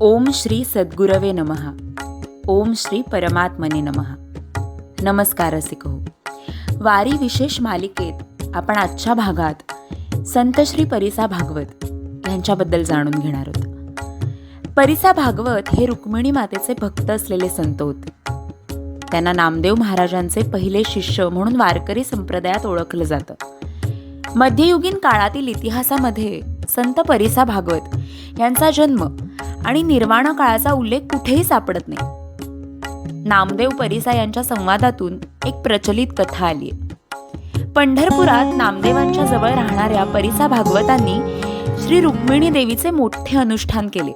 ओम श्री सद्गुरवे नमहा ओम श्री परमात्मने नमहा नमस्कार रसिक. वारी विशेष मालिकेत आपण आजच्या भागात संत श्री परिसा भागवत यांच्याबद्दल जाणून घेणार आहोत. परिसा भागवत हे रुक्मिणी मातेचे भक्त असलेले संत होते. त्यांना नामदेव महाराजांचे पहिले शिष्य म्हणून वारकरी संप्रदायात ओळखलं जातं. मध्ययुगीन काळातील इतिहासामध्ये संत परिसा भागवत यांचा जन्म आणि निर्वाण काळाचा उल्लेख कुठेही सापडत नाही. नामदेव परिसा यांच्या संवादातून एक प्रचलित कथा आली पंढरपुरात नामदेवांच्या जवळ राहणाऱ्या परिसा भागवतांनी श्री रुक्मिणी देवीचे मोठे अनुष्ठान केले.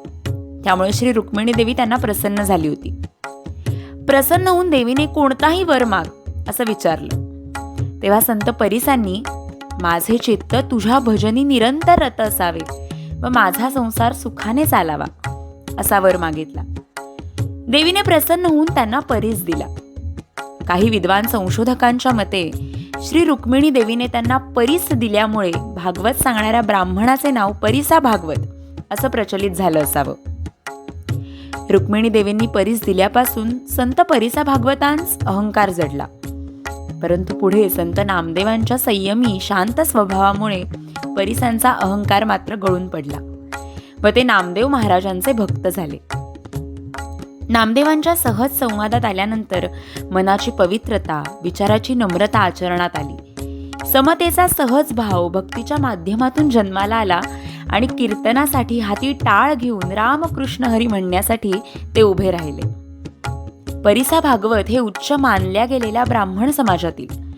त्यामुळे श्री रुक्मिणी देवी त्यांना प्रसन्न झाली होती. प्रसन्न होऊन देवीने कोणताही वर माग असं विचारलं. तेव्हा संत परिसांनी माझे चित्त तुझ्या भजनी निरंतर रत असावे व माझा संसार सुखाने चालावा. असा वर मागितला. देवीने प्रसन्न होऊन त्यांना परीस दिला. काही विद्वान संशोधकांच्या मते श्री रुक्मिणी देवीने त्यांना परीस दिल्यामुळे भागवत सांगणाऱ्या ब्राह्मणाचे नाव परीसा भागवत असं प्रचलित झालं असावं. रुक्मिणी देवींनी परीस दिल्यापासून संत परीसा भागवतांस अहंकार जडला. परंतु पुढे संत नामदेवांच्या संयमी शांत स्वभावामुळे परिसांचा अहंकार मात्र गळून पडला. व ते नामदेव महाराजांचे भक्त झाले. नामदेवांच्या सहज संवादात आल्यानंतर मनाची पवित्रता विचाराची नम्रता आचरणात आली. समतेचा सहज भाव भक्तीच्या माध्यमातून जन्माला आला आणि कीर्तनासाठी हाती टाळ घेऊन रामकृष्ण हरी म्हणण्यासाठी ते उभे राहिले. परिसा भागवत हे उच्च मानल्या गेलेल्या ब्राह्मण समाजातील.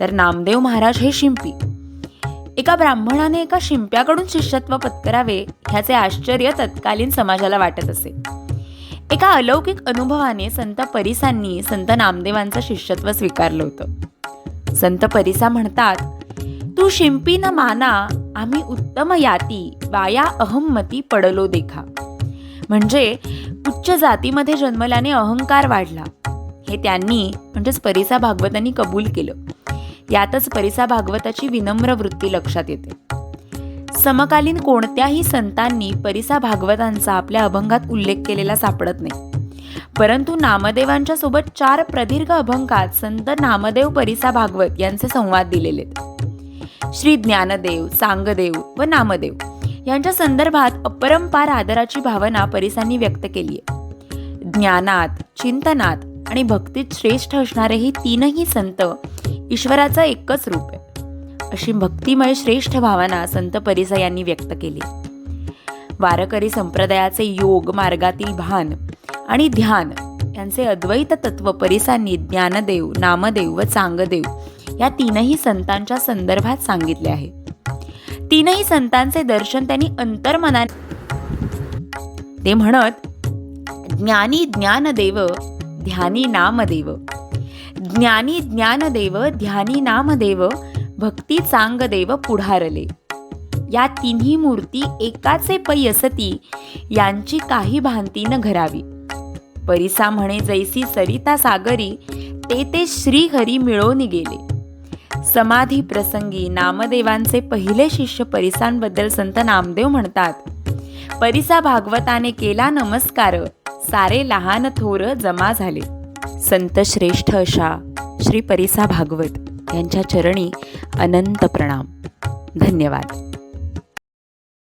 तर नामदेव महाराज हे शिंपी. एका ब्राह्मणाने एका शिंप्याकडून शिष्यत्व पत्करावे ह्याचे आश्चर्य तत्कालीन समाजाला वाटत असे. एका अलौकिक अनुभवाने संत परिसांनी संत नामदेवांचं शिष्यत्व स्वीकारलं होतं. संत परिसा म्हणतात तू शिंपी न माना आम्ही उत्तम याती वाया अहममती पडलो देखा. म्हणजे उच्च जातीमध्ये जन्मल्याने अहंकार वाढला. हे त्यांनी म्हणजेच परिसा भागवतांनी कबूल केलं. यातच परिसा भागवताची विनम्र वृत्ती लक्षात येते. समकालीन कोणत्याही संतांनी परिसा भागवतांचा आपल्या अभंगात उल्लेख केलेला सापडत नाही. परंतु नामदेवांच्या सोबत चार प्रदीर्घ अभंगात संत नामदेव परिसा भागवत यांचे संवाद दिलेले श्री ज्ञानदेव सांगदेव व नामदेव यांच्या संदर्भात अपरंपार आदराची भावना परिसांनी व्यक्त केली आहे. ज्ञानात चिंतनात आणि भक्तीत श्रेष्ठ असणारे हे तीनही संत ईश्वराचं एकच रूप आहे. अशी भक्तिमय श्रेष्ठ भावना संत परिसा यांनी व्यक्त केली. वारकरी संप्रदायाचे योग मार्गातील भान आणि ध्यान यांचे अद्वैत तत्व परिसांनी ज्ञानदेव नामदेव व चांगदेव या तीनही संतांच्या संदर्भात सांगितले आहे. तीनही संतांचे दर्शन त्यांनी अंतर्मनाने ते म्हणत ज्ञानी ज्ञानदेव ध्यानी नामदेव ज्ञानी ज्ञानदेव ध्यानी नामदेव भक्ती चांगदेव पुढारले. या तिन्ही मूर्ती एकाचे पै असती यांची काही भांती न घरावी. परिसा म्हणे जैसी सरिता सागरी ते ते श्रीहरी मिळवून गेले. समाधी प्रसंगी नामदेवांचे पहिले शिष्य परिसांबद्दल संत नामदेव म्हणतात परिसा भागवताने केला नमस्कार सारे लहान थोर जमा झाले. संत श्रेष्ठ अशा श्री परिसा भागवत यांच्या चरणी अनंत प्रणाम. धन्यवाद.